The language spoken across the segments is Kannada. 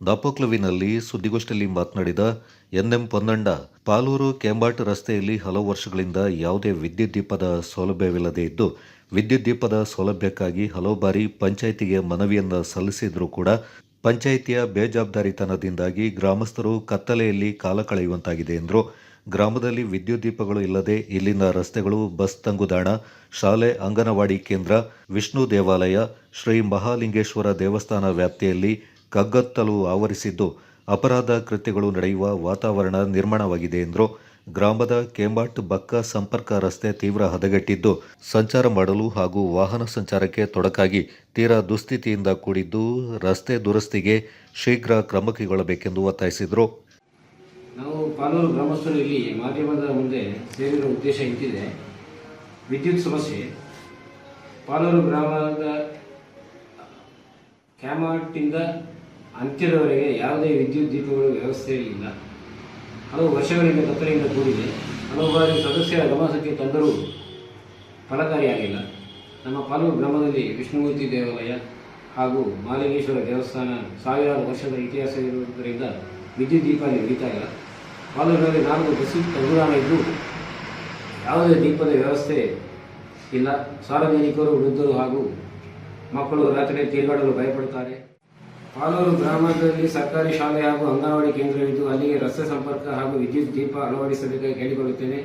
ದಾಪೋಕ್ಲುವಿನಲ್ಲಿ ಸುದ್ದಿಗೋಷ್ಠಿಯಲ್ಲಿ ಮಾತನಾಡಿದ ಎನ್ಎಂ ಪೊನ್ನಂಡ, ಪಾಲೂರು ಕೆಂಬಾಟ್ ರಸ್ತೆಯಲ್ಲಿ ಹಲವು ವರ್ಷಗಳಿಂದ ಯಾವುದೇ ವಿದ್ಯುತ್ ದೀಪದ ಸೌಲಭ್ಯವಿಲ್ಲದೆ ಇದ್ದು, ವಿದ್ಯುತ್ ದೀಪದ ಸೌಲಭ್ಯಕ್ಕಾಗಿ ಹಲವು ಬಾರಿ ಪಂಚಾಯಿತಿಗೆ ಮನವಿಯನ್ನು ಸಲ್ಲಿಸಿದರೂ ಕೂಡ ಪಂಚಾಯಿತಿಯ ಬೇಜವಾಬ್ದಾರಿತನದಿಂದಾಗಿ ಗ್ರಾಮಸ್ಥರು ಕತ್ತಲೆಯಲ್ಲಿ ಕಾಲ ಕಳೆಯುವಂತಾಗಿದೆ ಎಂದರು. ಗ್ರಾಮದಲ್ಲಿ ವಿದ್ಯುತ್ ದೀಪಗಳು ಇಲ್ಲದೆ ಇಲ್ಲಿನ ರಸ್ತೆಗಳು ಬಸ್ ತಂಗುದಾಣ, ಶಾಲೆ, ಅಂಗನವಾಡಿ ಕೇಂದ್ರ, ವಿಷ್ಣು ದೇವಾಲಯ, ಶ್ರೀ ಮಹಾಲಿಂಗೇಶ್ವರ ದೇವಸ್ಥಾನ ವ್ಯಾಪ್ತಿಯಲ್ಲಿ ಕಗ್ಗತ್ತಲು ಆವರಿಸಿದ್ದು, ಅಪರಾಧ ಕೃತ್ಯಗಳು ನಡೆಯುವ ವಾತಾವರಣ ನಿರ್ಮಾಣವಾಗಿದೆ ಎಂದರು. ಗ್ರಾಮದ ಕೇಂಬಾಟ್ ಬಕ್ಕ ಸಂಪರ್ಕ ರಸ್ತೆ ತೀವ್ರ ಹದಗೆಟ್ಟಿದ್ದು, ಸಂಚಾರ ಮಾಡಲು ಹಾಗೂ ವಾಹನ ಸಂಚಾರಕ್ಕೆ ತೊಡಕಾಗಿ ತೀರಾ ದುಸ್ಥಿತಿಯಿಂದ ಕೂಡಿದ್ದು, ರಸ್ತೆ ದುರಸ್ತಿಗೆ ಶೀಘ್ರ ಕ್ರಮ ಕೈಗೊಳ್ಳಬೇಕೆಂದು ಒತ್ತಾಯಿಸಿದರು. ನಾವು ಪಾನೂರು ಗ್ರಾಮಸ್ಥರು ಇಲ್ಲಿ ಮಾಧ್ಯಮದ ಮುಂದೆ ಸೇರಿರುವ ಉದ್ದೇಶ ಇಂತಿದೆ. ವಿದ್ಯುತ್ ಸಮಸ್ಯೆ. ಪಾನೂರು ಗ್ರಾಮದ ಕ್ಯಾಮಾಟಿಂದ ಅಂತ್ಯದವರೆಗೆ ಯಾವುದೇ ವಿದ್ಯುತ್ ದೀಪಗಳು ವ್ಯವಸ್ಥೆ ಇಲ್ಲ ಹಲವು ವರ್ಷಗಳಿಂದ ಕತ್ತಲೆಯಿಂದ ಕೂಡಿದೆ. ಹಲವು ಬಾರಿ ಸದಸ್ಯರ ಗಮನಕ್ಕೆ ತಂದರೂ ಫಲಕಾರಿಯಾಗಿಲ್ಲ. ನಮ್ಮ ಪಾಲೂರು ಗ್ರಾಮದಲ್ಲಿ ವಿಷ್ಣುಮೂರ್ತಿ ದೇವಾಲಯ ಹಾಗೂ ಮಾಲಿಂಗೇಶ್ವರ ದೇವಸ್ಥಾನ ಸಾವಿರಾರು ವರ್ಷದ ಇತಿಹಾಸ ಇರುವುದರಿಂದ ವಿದ್ಯುತ್ ದೀಪ ಅಲ್ಲಿ ಇಲ್ಲ ಪಾಲೂರಿನಲ್ಲಿ ನಾಲ್ಕು ಬಸ್ಸು ತಂಗುದಾಣ ಇದ್ದು, ಯಾವುದೇ ದೀಪದ ವ್ಯವಸ್ಥೆ ಇಲ್ಲ. ಸಾರ್ವಜನಿಕರು, ವೃದ್ಧರು ಹಾಗೂ ಮಕ್ಕಳು ರಾತ್ರಿ ತಿರುಗಾಡಲು ಭಯಪಡುತ್ತಾರೆ. ಪಾಲೂರು ಗ್ರಾಮದಲ್ಲಿ ಸರ್ಕಾರಿ ಶಾಲೆ ಹಾಗೂ ಅಂಗನವಾಡಿ ಕೇಂದ್ರವಿದ್ದು ಅಲ್ಲಿಗೆ ರಸ್ತೆ ಸಂಪರ್ಕ ಹಾಗೂ ವಿದ್ಯುತ್ ದೀಪ ಅಳವಡಿಸಬೇಕಾಗಿ ಕೇಳಿಕೊಳ್ಳುತ್ತೇನೆ.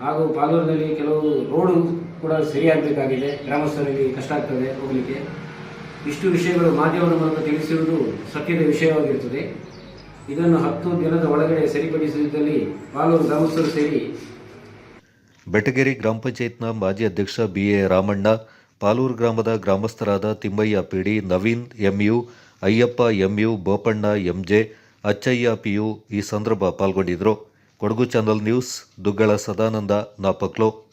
ಹಾಗೂ ಪಾಲೂರಿನಲ್ಲಿ ಕೆಲವು ರೋಡು ಕೂಡ ಸರಿಯಾಗಬೇಕಾಗಿದೆ. ಗ್ರಾಮಸ್ಥರಿಗೆ ಕಷ್ಟ ಆಗ್ತದೆ ಹೋಗಲಿಕ್ಕೆ. ಇಷ್ಟು ವಿಷಯಗಳು ಮಾಧ್ಯಮದ ಮೂಲಕ ತಿಳಿಸುವುದು ಸತ್ಯದ ವಿಷಯವಾಗಿರುತ್ತದೆ. ಇದನ್ನು ಹತ್ತು ದಿನದ ಒಳಗಡೆ ಸರಿಪಡಿಸಿದಲ್ಲಿ ಪಾಲೂರು ಗ್ರಾಮಸ್ಥರು ಸೇರಿ ಬೆಟಗೇರಿ ಗ್ರಾಮ ಪಂಚಾಯತ್ನ ಮಾಜಿ ಅಧ್ಯಕ್ಷ ಬಿಎ ರಾಮಣ್ಣ, ಪಾಲೂರು ಗ್ರಾಮದ ಗ್ರಾಮಸ್ಥರಾದ Thimmaiah P D, Naveen M U Ayyappa M U Bopanna M J Achaiah, PU ಈ ಸಂದರ್ಭ ಪಾಲ್ಗೊಂಡಿದ್ದರು ಕೊಡಗು ಚಾನಲ್ ನ್ಯೂಸ್, ದುಗ್ಗಳ ಸದಾನಂದ, ನಾಪಕ್ಲೋ.